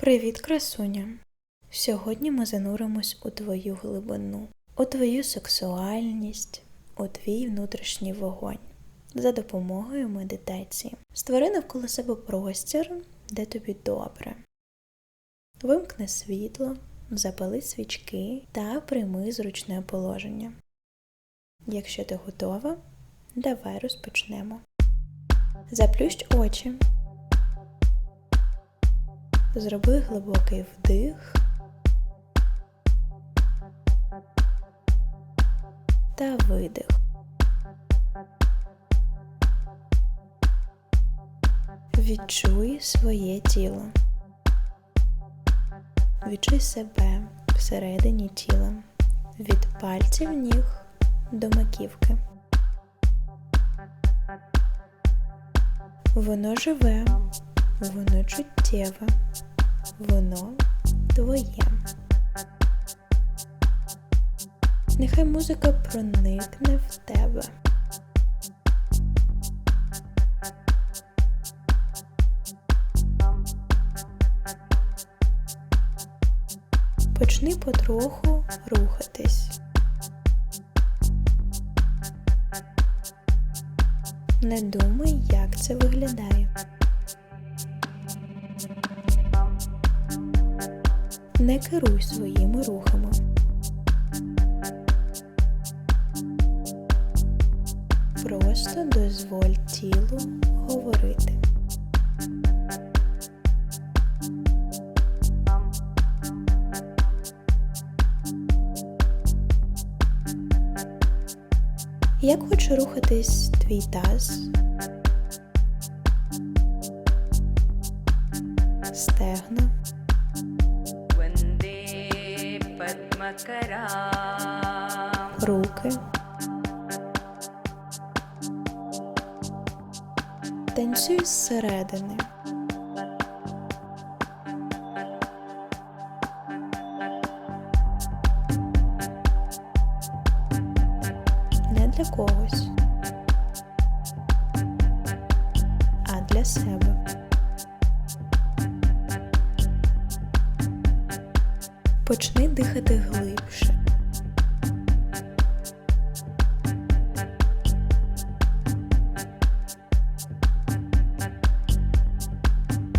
Привіт, красуня! Сьогодні ми зануримось у твою глибину, у твою сексуальність, у твій внутрішній вогонь за допомогою медитації. Створи навколо себе простір, де тобі добре. Вимкни світло, запали свічки та прийми зручне положення. Якщо ти готова, давай розпочнемо. Заплющ очі. Зроби глибокий вдих та видих. Відчуй своє тіло. Відчуй себе всередині тіла від пальців ніг до маківки. Воно живе, воно чуттєве, воно твоє. Нехай музика проникне в тебе. Почни потроху рухатись. Не думай, як це виглядає. Не керуй своїми рухами. Просто дозволь тілу говорити. Як хоче рухатись твій таз? Стегна, руки. Танцюй зсередини. Не для когось, а для себе. почни дихати глибше.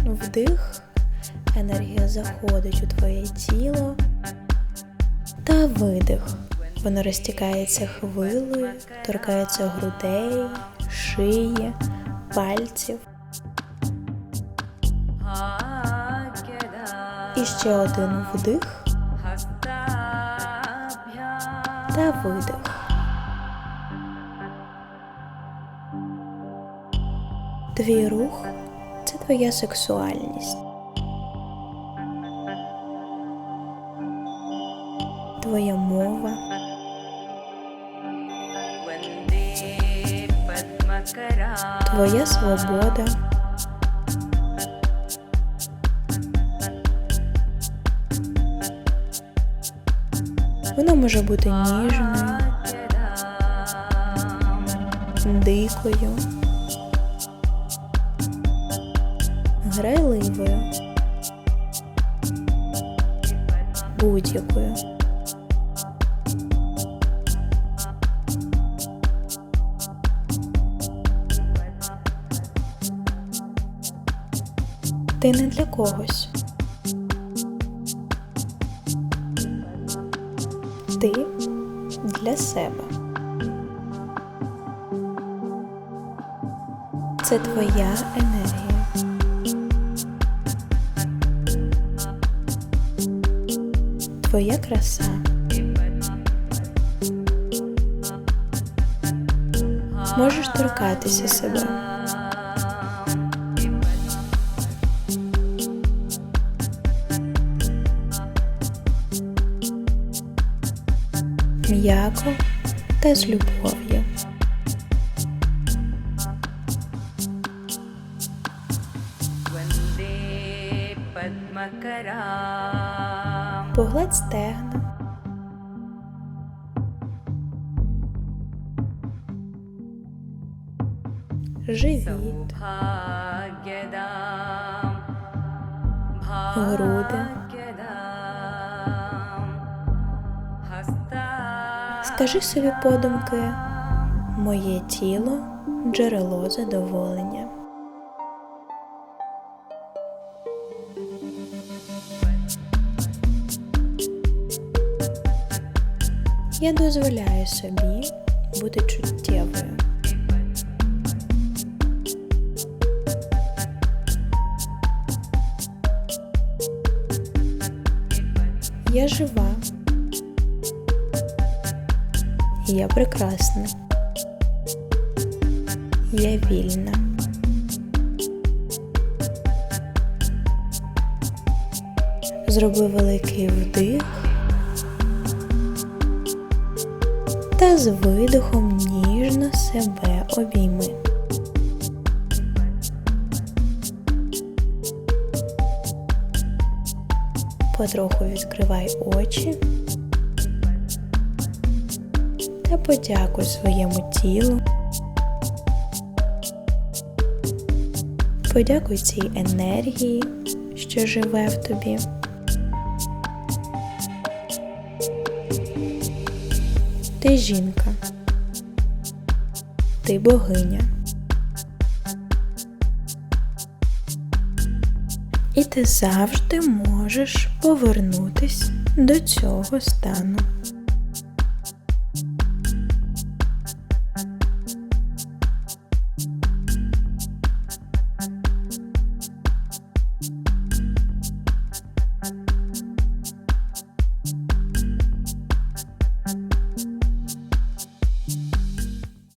Ну, вдих, енергія заходить у твоє тіло та видих. Воно розтікається хвилою, торкається грудей, шиї, пальців. І ще один вдих та видих. Твій рух це твоя сексуальність. Твоя мова. Твоя свобода. Вона може бути ніжною, дикою, грайливою, будь-якою. Ти не для когось. Ти для себе. Це твоя енергія. Твоя краса. Можеш торкатися себе. м'яко та з любов'ю. Погладь стегна. Живіт. Груди. Скажи собі подумки, моє тіло джерело задоволення. Я дозволяю собі бути чуттєвою. Я жива. Я прекрасна. Я вільна. Зроби великий вдих та з видихом ніжно себе обійми. Потроху відкривай очі та подякуй своєму тілу. Подякуй цій енергії, що живе в тобі. Ти жінка. Ти богиня. І ти завжди можеш повернутись до цього стану.